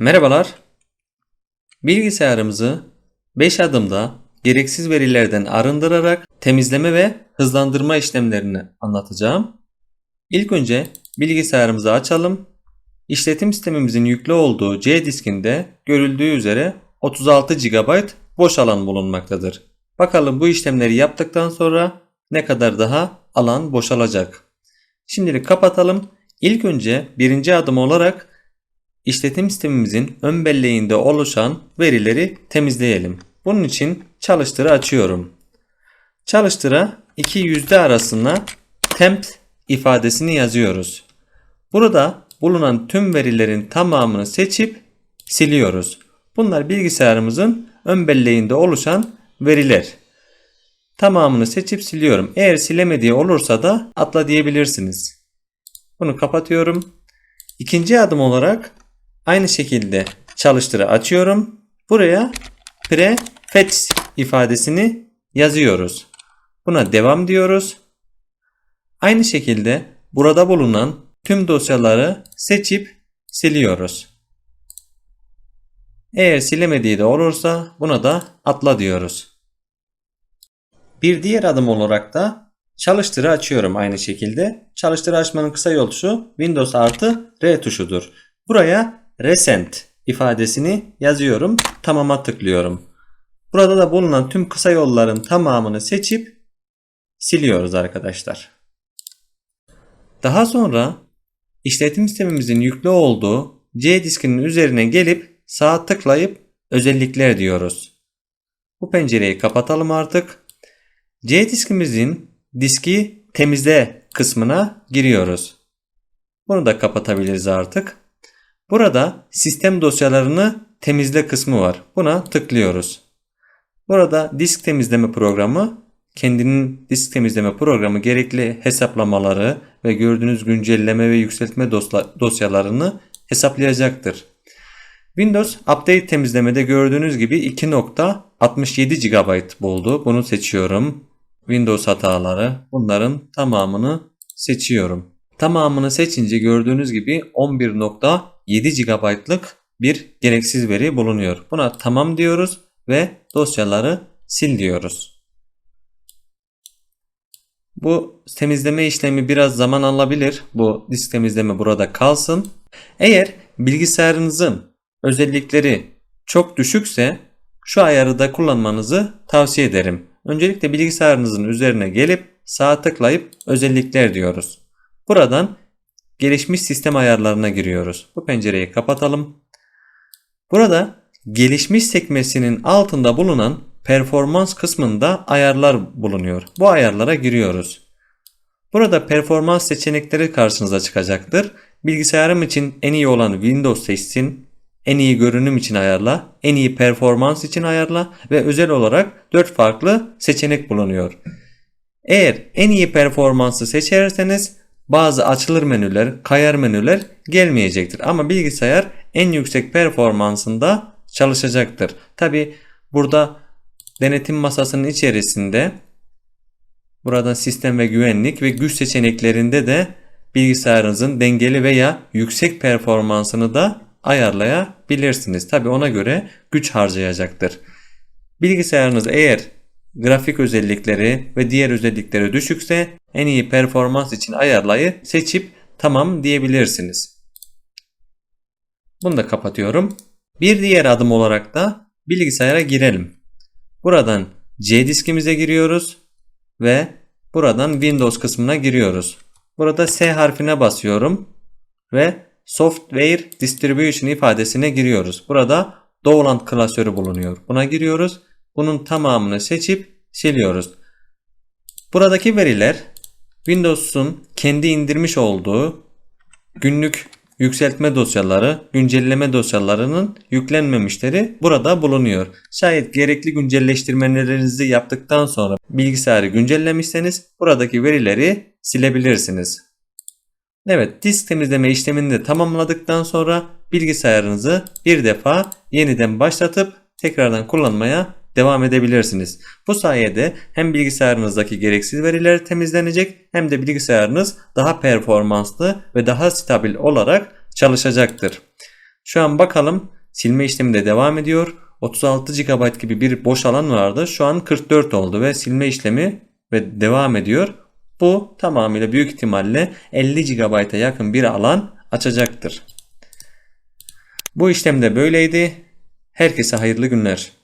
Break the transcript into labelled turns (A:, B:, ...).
A: Merhabalar. Bilgisayarımızı 5 adımda gereksiz verilerden arındırarak temizleme ve hızlandırma işlemlerini anlatacağım. İlk önce bilgisayarımızı açalım. İşletim sistemimizin yüklü olduğu C diskinde görüldüğü üzere 36 GB boş alan bulunmaktadır. Bakalım bu işlemleri yaptıktan sonra ne kadar daha alan boşalacak. Şimdilik kapatalım. İlk önce birinci adım olarak işletim sistemimizin ön belleğinde oluşan verileri temizleyelim. Bunun için çalıştırı açıyorum. Çalıştıra iki yüzde arasına temp ifadesini yazıyoruz. Burada bulunan tüm verilerin tamamını seçip siliyoruz. Bunlar bilgisayarımızın ön belleğinde oluşan veriler. Tamamını seçip siliyorum. Eğer silemediği olursa da atla diyebilirsiniz. Bunu kapatıyorum. İkinci adım olarak aynı şekilde çalıştırı açıyorum. Buraya prefetch ifadesini yazıyoruz. Buna devam diyoruz. Aynı şekilde burada bulunan tüm dosyaları seçip siliyoruz. Eğer silemediği de olursa buna da atla diyoruz. Bir diğer adım olarak da çalıştırı açıyorum aynı şekilde. Çalıştırı açmanın kısa yolu şu Windows artı R tuşudur. Buraya Recent ifadesini yazıyorum. Tamama tıklıyorum. Burada da bulunan tüm kısa yolların tamamını seçip siliyoruz arkadaşlar. Daha sonra işletim sistemimizin yüklü olduğu C diskinin üzerine gelip sağ tıklayıp özellikler diyoruz. Bu pencereyi kapatalım artık. C diskimizin diski temizle kısmına giriyoruz. Bunu da kapatabiliriz artık. Burada sistem dosyalarını temizle kısmı var. Buna tıklıyoruz. Burada disk temizleme programı kendinin disk temizleme programı gerekli hesaplamaları ve gördüğünüz güncelleme ve yükseltme dosyalarını hesaplayacaktır. Windows Update temizlemede gördüğünüz gibi 2.67 GB buldu. Bunu seçiyorum. Windows hataları bunların tamamını seçiyorum. Tamamını seçince gördüğünüz gibi 11.7 GB'lık bir gereksiz veri bulunuyor. Buna tamam diyoruz ve dosyaları sil diyoruz. Bu temizleme işlemi biraz zaman alabilir. Bu disk temizleme burada kalsın. Eğer bilgisayarınızın özellikleri çok düşükse şu ayarı da kullanmanızı tavsiye ederim. Öncelikle bilgisayarınızın üzerine gelip sağ tıklayıp özellikler diyoruz. Buradan gelişmiş sistem ayarlarına giriyoruz. Bu pencereyi kapatalım. Burada gelişmiş sekmesinin altında bulunan performans kısmında ayarlar bulunuyor. Bu ayarlara giriyoruz. Burada performans seçenekleri karşınıza çıkacaktır. Bilgisayarım için en iyi olan Windows seçsin, en iyi görünüm için ayarla, en iyi performans için ayarla ve özel olarak 4 farklı seçenek bulunuyor. Eğer en iyi performansı seçerseniz bazı açılır menüler, kayar menüler gelmeyecektir. Ama bilgisayar en yüksek performansında çalışacaktır. Tabi burada denetim masasının içerisinde burada sistem ve güvenlik ve güç seçeneklerinde de bilgisayarınızın dengeli veya yüksek performansını da ayarlayabilirsiniz. Tabi ona göre güç harcayacaktır. Bilgisayarınız eğer grafik özellikleri ve diğer özellikleri düşükse en iyi performans için ayarlayı seçip tamam diyebilirsiniz. Bunu da kapatıyorum. Bir diğer adım olarak da bilgisayara girelim. Buradan C diskimize giriyoruz ve buradan Windows kısmına giriyoruz. Burada S harfine basıyorum ve Software Distribution ifadesine giriyoruz. Burada Dowland klasörü bulunuyor. Buna giriyoruz. Bunun tamamını seçip siliyoruz. Buradaki veriler Windows'un kendi indirmiş olduğu günlük yükseltme dosyaları, güncelleme dosyalarının yüklenmemişleri burada bulunuyor. Şayet gerekli güncelleştirmelerinizi yaptıktan sonra bilgisayarı güncellemişseniz buradaki verileri silebilirsiniz. Evet disk temizleme işlemini de tamamladıktan sonra bilgisayarınızı bir defa yeniden başlatıp tekrardan kullanmaya devam edebilirsiniz. Bu sayede hem bilgisayarınızdaki gereksiz veriler temizlenecek hem de bilgisayarınız daha performanslı ve daha stabil olarak çalışacaktır. Şu an bakalım silme işlemi de devam ediyor. 36 GB gibi bir boş alan vardı. Şu an 44 oldu ve silme işlemi ve devam ediyor. Bu tamamıyla büyük ihtimalle 50 GB'a yakın bir alan açacaktır. Bu işlem de böyleydi. Herkese hayırlı günler.